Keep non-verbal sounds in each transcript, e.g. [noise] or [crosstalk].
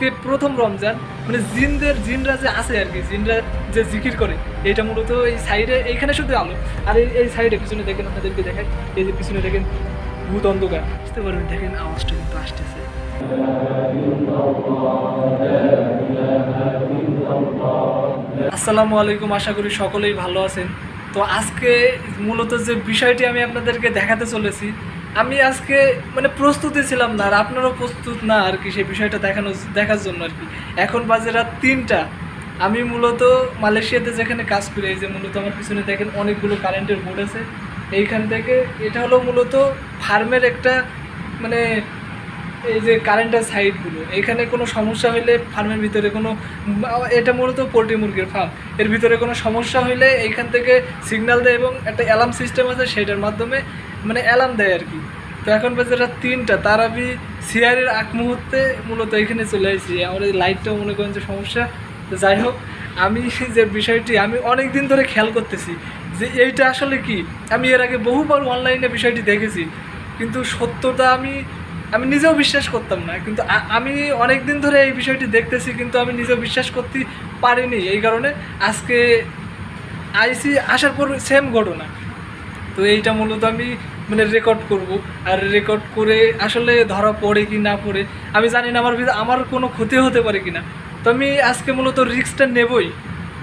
আজকে প্রথম রমজান মানে জিনদের, জিনরা যে আছে আর কি, জিনরা যে জিকির করে, এটা মূলত এই সাইডে, এইখানে শুধু আলো। আর এই সাইডে পিছনে দেখেন আপনাদেরকে দেখেন এই যে পিছনে দেখেন ভূত অন্ধকার। বুঝতে পারবেন, দেখেন আওয়াজটা কিন্তু আসতেছে। আসসালামু আলাইকুম, আশা করি সকলেই ভালো আছেন। তো আজকে মূলত যে বিষয়টি আমি আপনাদেরকে দেখাতে চলেছি আমি আজকে মানে প্রস্তুতি ছিলাম না আর আপনারও প্রস্তুত না আর কি সেই বিষয়টা দেখানো দেখার জন্য আর কি। এখন বাজে রাত তিনটা। আমি মূলত মালয়েশিয়াতে যেখানে কাজ করি, এই যে মূলত আমার পিছনে দেখেন অনেকগুলো কারেন্টের বোর্ড আছে। এইখান থেকে এটা হলো মূলত ফার্মের একটা মানে এই যে কারেন্টের সাইডগুলো এখানে কোনো সমস্যা হইলে ফার্মের ভিতরে কোনো এটা মূলত পোলট্রি মুরগির ফার্ম। এর ভিতরে কোনো সমস্যা হইলে এইখান থেকে সিগন্যাল দেয় এবং একটা অ্যালার্ম সিস্টেম আছে, সেটার মাধ্যমে মানে অ্যালার্ম দেয় আর কি। তো এখন বাজে রাত তিনটা, তার আমি সিআরের আগ মুহূর্তে মূলত এখানে চলে আসি আমার এই লাইটটাও মনে করেন যে সমস্যা। তো যাই হোক, আমি যে বিষয়টি, আমি অনেক দিন ধরে খেয়াল করতেছি যে এইটা আসলে কি? আমি এর আগে বহুবার অনলাইনে বিষয়টি দেখেছি। কিন্তু সত্যতা আমি আমি নিজেও বিশ্বাস করতাম না। কিন্তু আমি অনেক দিন ধরে এই বিষয়টি দেখতেছি, কিন্তু আমি নিজেও বিশ্বাস করতে পারিনি। এই কারণে আজকে আইসি আসার পর সেম ঘটনা। তো এইটা মূলত আমি মানে রেকর্ড করব। আর রেকর্ড করে আসলে ধরা পড়ে কি না পড়ে, আমি জানি না আমার ভিতরে, আমার কোনো ক্ষতি হতে পারে কি না। তো আমি আজকে মূলত রিস্কটা নেবই।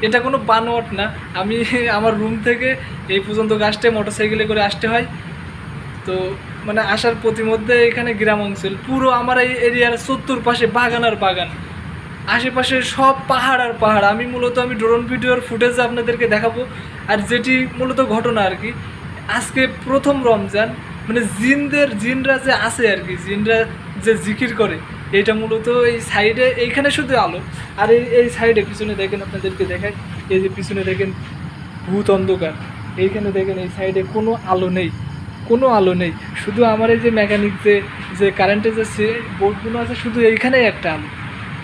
এটা কোনো বানোয়াট না। আমি [laughs] আমার রুম থেকে এই পর্যন্ত গাছটায় মোটরসাইকেলে করে আসতে হয়। তো মানে আসার প্রতিমধ্যে এখানে গ্রাম অঞ্চল, পুরো আমার এই এরিয়ার চত্বর পাশে বাগান আর বাগান। আশেপাশে সব পাহাড় আর পাহাড়। আমি মূলত আমি ড্রোন ভিডিওর ফুটেজ আপনাদেরকে দেখাবো। আর যেটি মূলত ঘটনা আর কি আজকে প্রথম রমজান মানে জিনদের, জিনরা যে আছে আর কি, জিনরা যে জিকির করে এটা মূলত এই সাইডে, এইখানে শুধু আলো। আর এই এই সাইডে পিছনে দেখেন আপনাদেরকে দেখায় এই যে পিছনে দেখেন ভূত অন্ধকার, এইখানে দেখেন এই সাইডে কোনো আলো নেই, কোনো আলো নেই। শুধু আমার এই যে মেকানিক যে যে কারেন্টে যে সে- বোর্ডগুলো আছে, শুধু এইখানেই একটা আলো।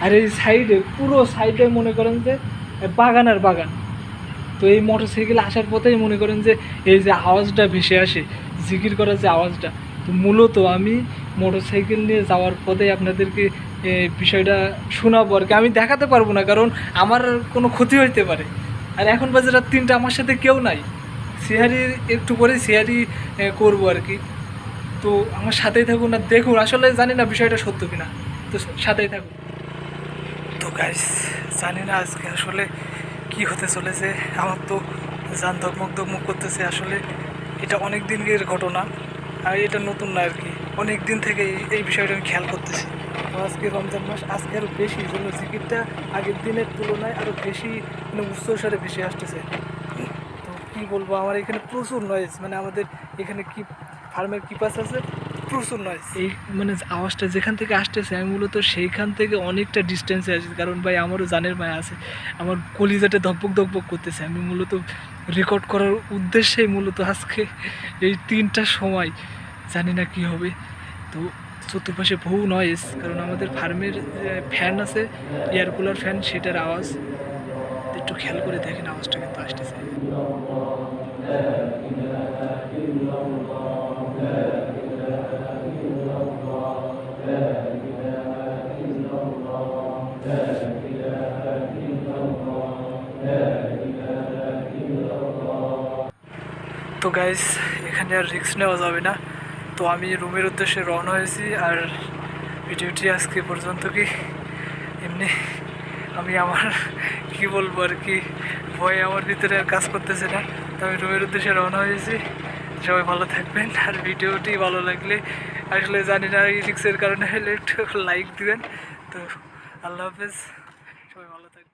আর এই সাইডে, পুরো সাইডে মনে করেন যে, বাগান আর বাগান। তো এই মোটর সাইকেল আসার পথেই মনে করেন যে এই যে আওয়াজটা ভেসে আসে, জিকির করার যে আওয়াজটা, তো মূলত আমি মোটর সাইকেল নিয়ে যাওয়ার পথে আপনাদেরকে বিষয়টা শোনাবো আর কি। আমি দেখাতে পারব না, কারণ আমার কোনো ক্ষতি হইতে পারে। আর এখন বাজে রাত তিনটা, আমার সাথে কেউ নাই। সিহারি, একটু পরে সিহারি করব আর কি। তো আমার সাথেই থাকুন আর দেখুন, আসলে জানি না বিষয়টা সত্য কিনা। তো সাথেই থাকুন। তো গাইস জানি না আজকে আসলে কি হতে চলেছে, আমার তো যান ধকমক ধকমক করতেছে আসলে। এটা অনেক দিনের ঘটনা, আর এটা নতুন না আর কি। অনেক দিন থেকে এই- বিষয়টা আমি খেয়াল করতেছি। তো আজকে রমজান মাস, আজকে আরও বেশি জন্য জিকিরটা আগের দিনের তুলনায় আরও বেশি মানে উচ্চস্বরে ভেসে আসতেছে। তো কি বলব, আমার এখানে প্রচুর নয়েজ মানে আমাদের এখানে কি ফার্মের কিপাস আছে? প্রচুর নয়েজ এই মানে আওয়াজটা যেখান থেকে আসতেছে, আমি মূলত সেইখান থেকে অনেকটা ডিস্টেন্সে আছি। কারণ ভাই, আমারও জানের মায়া আছে। আমার কলিজাটা ধকবক ধকবক করতেছে। আমি মূলত রেকর্ড করার উদ্দেশ্যেই মূলত আজকে এই তিনটার সময় জানি না কি হবে। তো চতুর্পাশে বহু নয়েজ কারণ আমাদের ফার্মের ফ্যান আছে এয়ার কুলার ফ্যান সেটার আওয়াজ। একটু খেয়াল করে দেখেন, আওয়াজটা কিন্তু আসতেছে। তো গাইস এখানে আর রিক্স নেওয়া যাবে না। তো আমি রুমের উদ্দেশ্যে রওনা হয়েছি আর ভিডিওটি আজকে পর্যন্ত কি এমনি আমি আমার, কি বলব আর কি, ভয়ে আমার ভিতরে আর কাজ করতেছে না। তো আমি রুমের উদ্দেশ্যে রওনা হয়েছি। সবাই ভালো থাকবেন আর ভিডিওটি ভালো লাগলে, আসলে জানি না এই রিক্সের কারণে হলে একটু লাইক দিবেন। তো আল্লাহ হাফেজ সবাই ভালো থাকবেন।